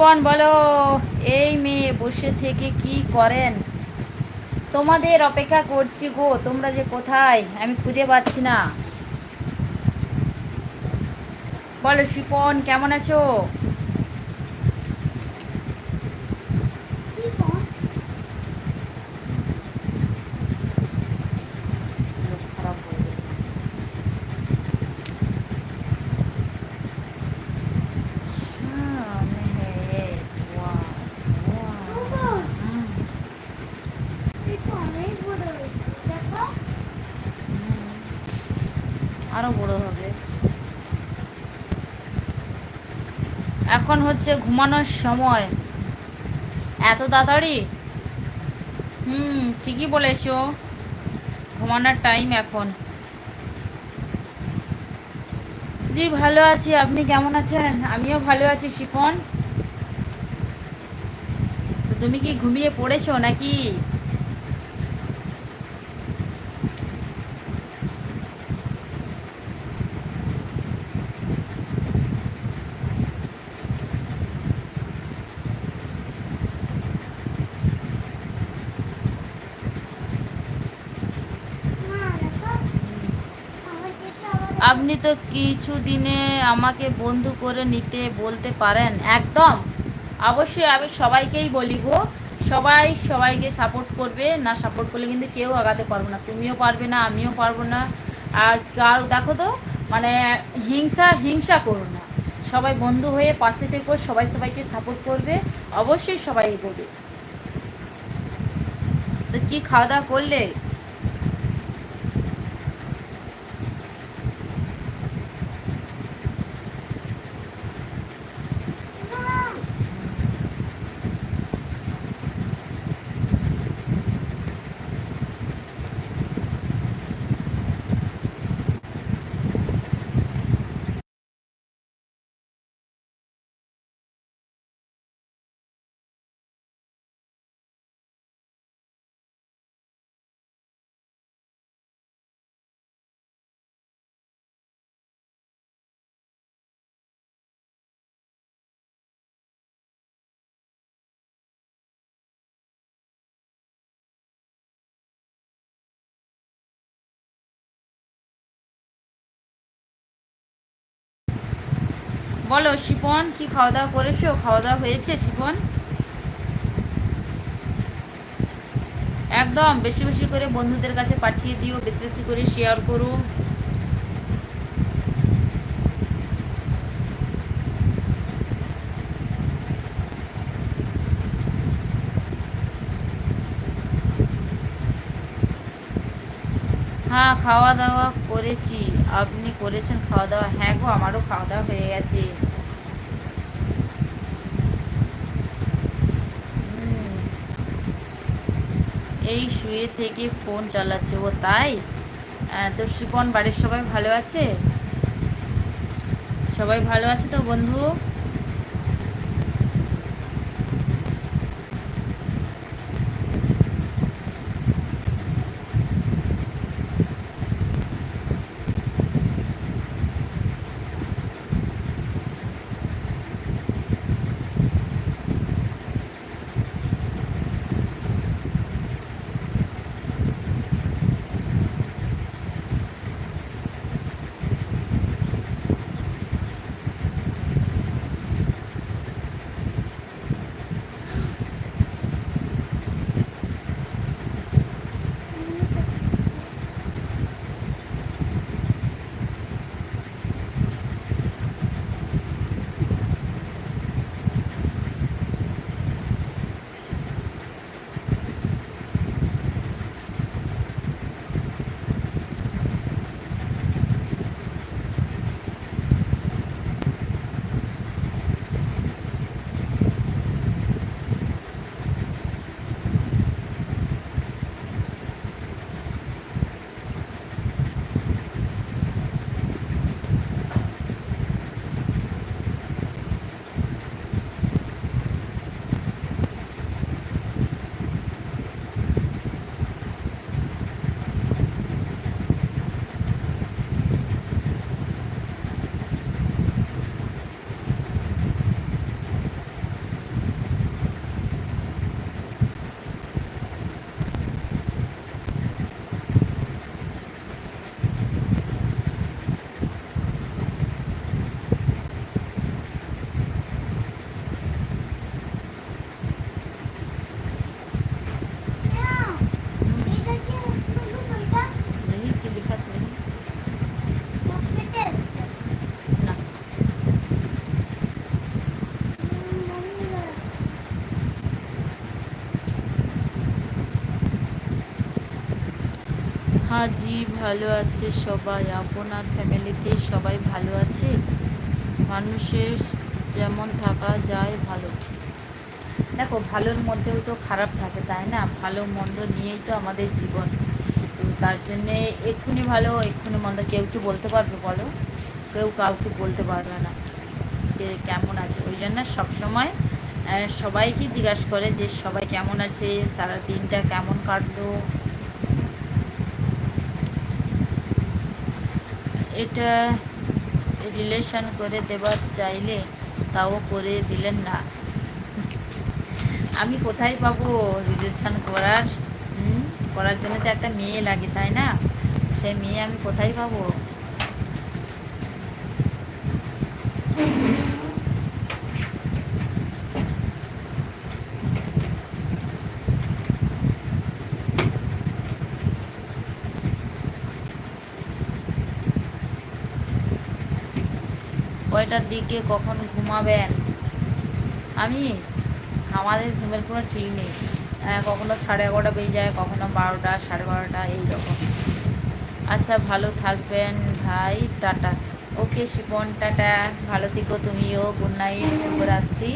শিপন বলো, এই মেয়ে বসে থেকে কি করেন? তোমাদের অপেক্ষা করছি গো, তোমরা যে কোথায়? আমি খুঁজে পাচ্ছি না। বলো শিপন কেমন আছো? আরও বড় হবে। এখন হচ্ছে ঘুমানোর সময়। এত তাড়াতাড়ি? হুম, ঠিকই বলেছ। ঘুমানোর টাইম এখন। জি, ভালো আছি। আপনি কেমন আছেন? আমিও ভালো আছি শিপন তো তুমি কি ঘুমিয়ে পড়েছো নাকি? তো কিছু দিনে আমাকে বন্ধু করে নিতে বলতে পারেন, একদম। অবশ্যই আমি সবাইকেই বলি গো, সবাই সবাইকে সাপোর্ট করবে, না সাপোর্ট করলে কিন্তু কেউ আগাতে পারব না, তুমিও পারবে না, আমিও পারব না। আর কার, দেখো তো মানে হিংসা হিংসা করো না। সবাই বন্ধু হয়ে পাশে থেকো, সবাই সবাইকে সাপোর্ট করবে, অবশ্যই সবাই এগোবে তো কী খাওয়া দাওয়া করলে? বলো, শিপন, কি খাওয়া দাওয়া করেছ? খাওয়া দাওয়া হয়েছে, শিপন? একদম, বেশি বেশি করে বন্ধুদের কাছে পাঠিয়ে দিও বেশি বেশি করে শেয়ার করো। হ্যাঁ খাওয়া দাওয়া করেছি। আপনি করেছেন খাওয়া দাওয়া হ্যাঁ গো, আমারও খাওয়া দাওয়া হয়ে গেছে। এই শুয়ে থেকে ফোন চালাচ্ছে ও, তাই? তো শিপন, বাড়ির সবাই ভালো আছে? সবাই ভালো আছে তো বন্ধু? হ্যাঁ জি, ভালো আছে সবাই। আপনার ফ্যামিলিতে সবাই ভালো আছে? মানুষের যেমন থাকা যায়, ভালো। দেখো, ভালোর মধ্যেও তো খারাপ থাকে, তাই না? ভালো মন্দ নিয়েই তো আমাদের জীবন। তার জন্যে এক্ষুনি ভালো, এক্ষুনি মন্দ। কেউ কি বলতে পারবে বলো? কেউ কাউকে বলতে পারবে না যে কেমন আছে। ওই জন্য সবসময় সবাইকে জিজ্ঞাসা করে যে সবাই কেমন আছে? সারা দিনটা কেমন কাটলো? এটা রিলেশন করে দেবার চাইলে তাও করে দিলেন না। আমি কোথায় পাবো রিলেশন করার? করার জন্য তো একটা মেয়ে লাগে, তাই না? সে মেয়ে আমি কোথায় পাবো? কয়টার দিকে কখন ঘুমাবেন? আমি? আমাদের ঘুমের কোনো ঠিক নেই। হ্যাঁ কখনো সাড়ে এগারোটা বেজে যায়, কখনো বারোটা, সাড়ে বারোটা, এইরকম। আচ্ছা ভালো থাকবেন, ভাই, টাটা। ওকে শিপন টাটা। ভালো থেকো তুমিও। গুড নাইট, শুভরাত্রি।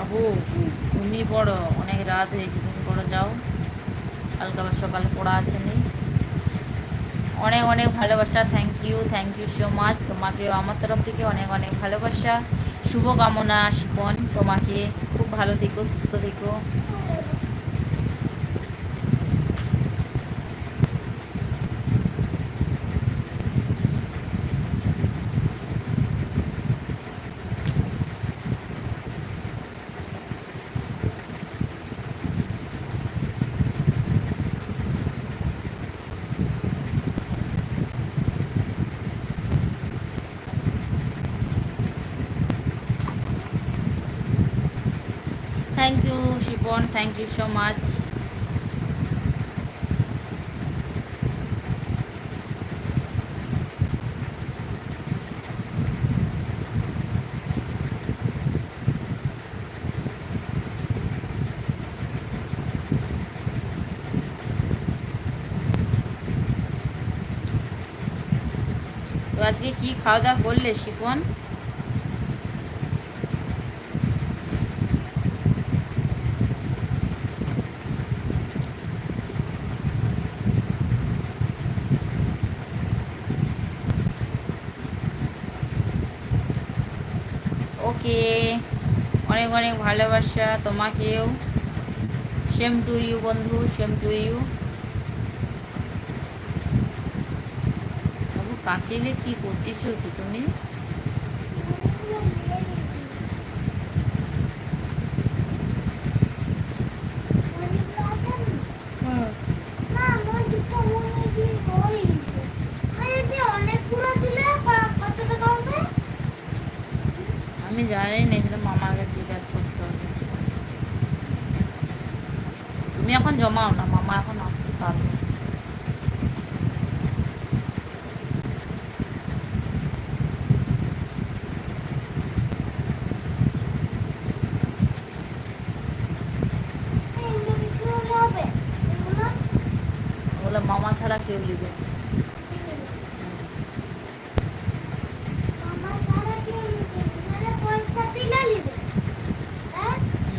বাবু তুমি পড়ো, অনেক রাত হয়েছে তুমি পড়ো, যাও। কালকে আবার সকালে পড়া আছে নি। অনেক অনেক ভালোবাসা thank you thank you so much তোমাকেও আমার তরফ থেকে অনেক অনেক ভালোবাসা। শুভকামনা শিপন তোমাকে। খুব ভালো থেকো, সুস্থ থেকো thank you Shipon thank you so much তো আজকে কি খাওয়া দাওয়া করলে শিপন ওকে অনেক অনেক ভালোবাসা তোমাকেও। সেম টু ইউ বন্ধু সেম টু ইউ বাবু কাঁচিলে কি করতেছো কি তুমি? আমি জানি না সেটা মামাকে জিজ্ঞাসা করতে হবে তুমি না মামা এখন আসতে পারবে মামা ছাড়া কেউ নেবে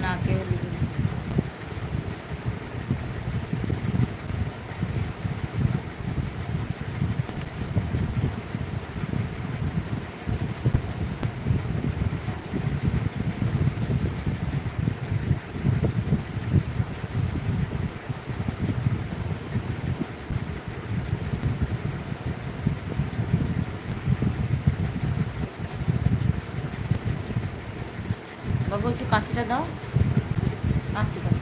না কেউ নেবে না। বাবু, একটু কাশিটা দাও। কাশি দাও।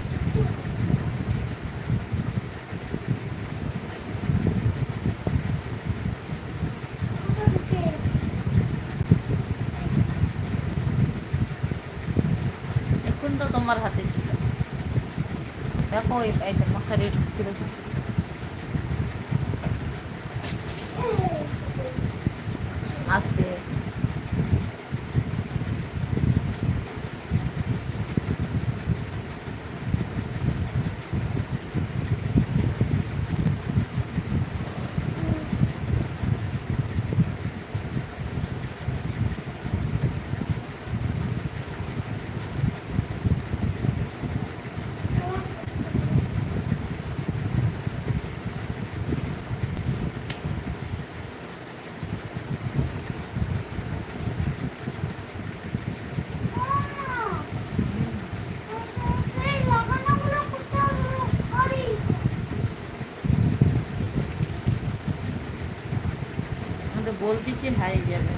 এখন তো তোমার হাতে ছিল। দেখো, এই মশারি ঢুকছিল বলতেছি হারিয়ে যাবে